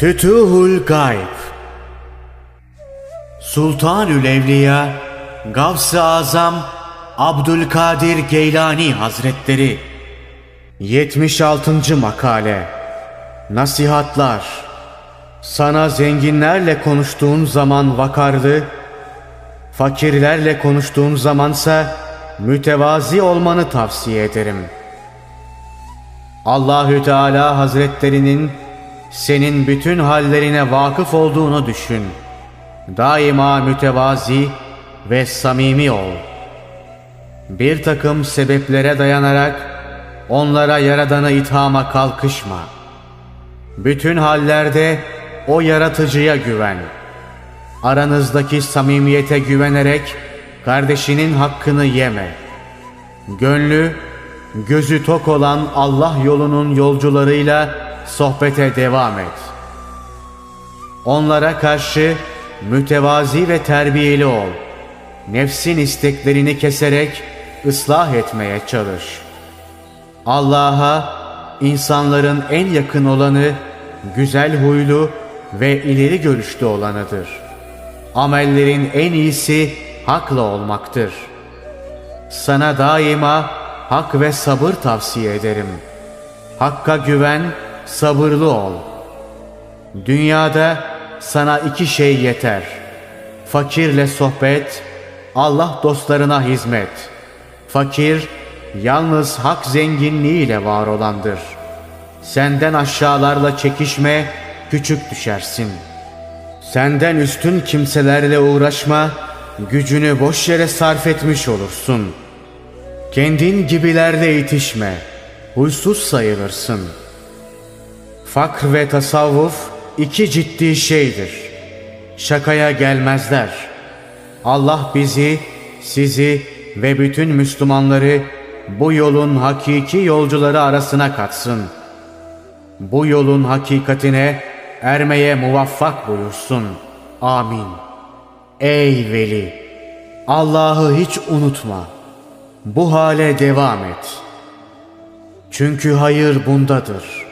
Fütuhul Gayb Sultanül Evliya Gavs-ı Azam Abdülkadir Geylani Hazretleri 76. Makale Nasihatlar Sana zenginlerle konuştuğun zaman vakarlı, fakirlerle konuştuğun zamansa mütevazi olmanı tavsiye ederim. Allahü Teala Hazretlerinin senin bütün hallerine vakıf olduğunu düşün. Daima mütevazi ve samimi ol. Bir takım sebeplere dayanarak onlara yaradanı ithama kalkışma. Bütün hallerde o yaratıcıya güven. Aranızdaki samimiyete güvenerek kardeşinin hakkını yeme. Gönlü, gözü tok olan Allah yolunun yolcularıyla sohbete devam et. Onlara karşı mütevazi ve terbiyeli ol. Nefsin isteklerini keserek ıslah etmeye çalış. Allah'a insanların en yakın olanı güzel huylu ve ileri görüşlü olanıdır. Amellerin en iyisi hakla olmaktır. Sana daima hak ve sabır tavsiye ederim. Hakka güven, sabırlı ol. Dünyada sana iki şey yeter. Fakirle sohbet, Allah dostlarına hizmet. Fakir, yalnız hak zenginliğiyle var olandır. Senden aşağılarla çekişme, küçük düşersin. Senden üstün kimselerle uğraşma, gücünü boş yere sarf etmiş olursun. Kendin gibilerle itişme, huysuz sayılırsın. Fakr ve tasavvuf iki ciddi şeydir. Şakaya gelmezler. Allah bizi, sizi ve bütün Müslümanları bu yolun hakiki yolcuları arasına katsın. Bu yolun hakikatine ermeye muvaffak buyursun. Amin. Ey veli! Allah'ı hiç unutma. Bu hale devam et. Çünkü hayır bundadır.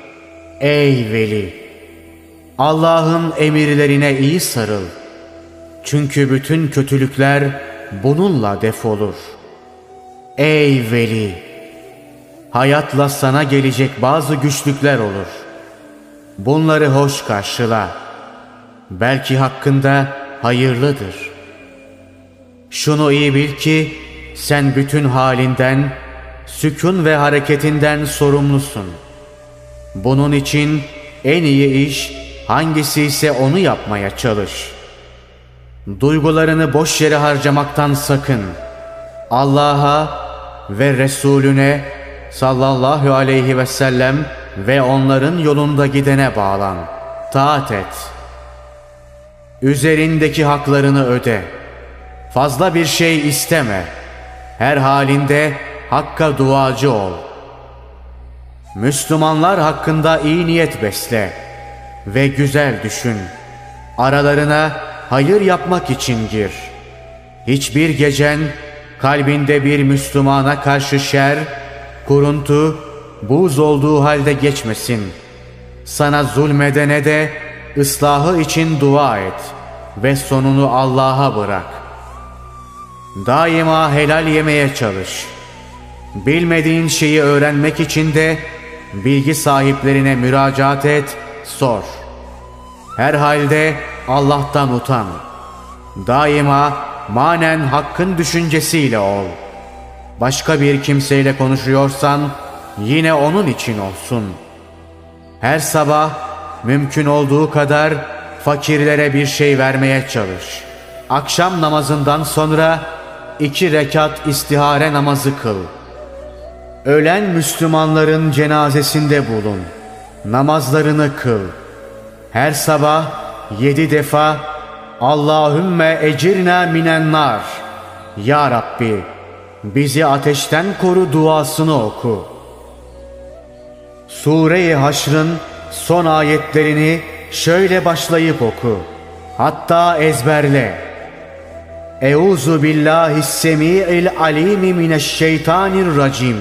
Ey veli! Allah'ın emirlerine iyi sarıl. Çünkü bütün kötülükler bununla defolur. Ey veli! Hayatla sana gelecek bazı güçlükler olur. Bunları hoş karşıla. Belki hakkında hayırlıdır. Şunu iyi bil ki sen bütün halinden, sükun ve hareketinden sorumlusun. Bunun için en iyi iş hangisi ise onu yapmaya çalış. Duygularını boş yere harcamaktan sakın. Allah'a ve Resulüne sallallahu aleyhi ve sellem ve onların yolunda gidene bağlan. Taat et. Üzerindeki haklarını öde. Fazla bir şey isteme. Her halinde hakka duacı ol. Müslümanlar hakkında iyi niyet besle ve güzel düşün. Aralarına hayır yapmak için gir. Hiçbir gecen kalbinde bir Müslümana karşı şer, kuruntu, buz olduğu halde geçmesin. Sana zulmedene de ıslahı için dua et ve sonunu Allah'a bırak. Daima helal yemeye çalış. Bilmediğin şeyi öğrenmek için de bilgi sahiplerine müracaat et, sor. Her halde Allah'tan utan. Daima manen hakkın düşüncesiyle ol. Başka bir kimseyle konuşuyorsan yine onun için olsun. Her sabah mümkün olduğu kadar fakirlere bir şey vermeye çalış. Akşam namazından sonra iki rekat istihare namazı kıl. Ölen Müslümanların cenazesinde bulun. Namazlarını kıl. Her sabah yedi defa Allahümme ecirna minen nar. Ya Rabbi bizi ateşten koru duasını oku. Sure-i Haşr'ın son ayetlerini şöyle başlayıp oku. Hatta ezberle. Euzu billahi semi'il alimi mineşşeytanirracim.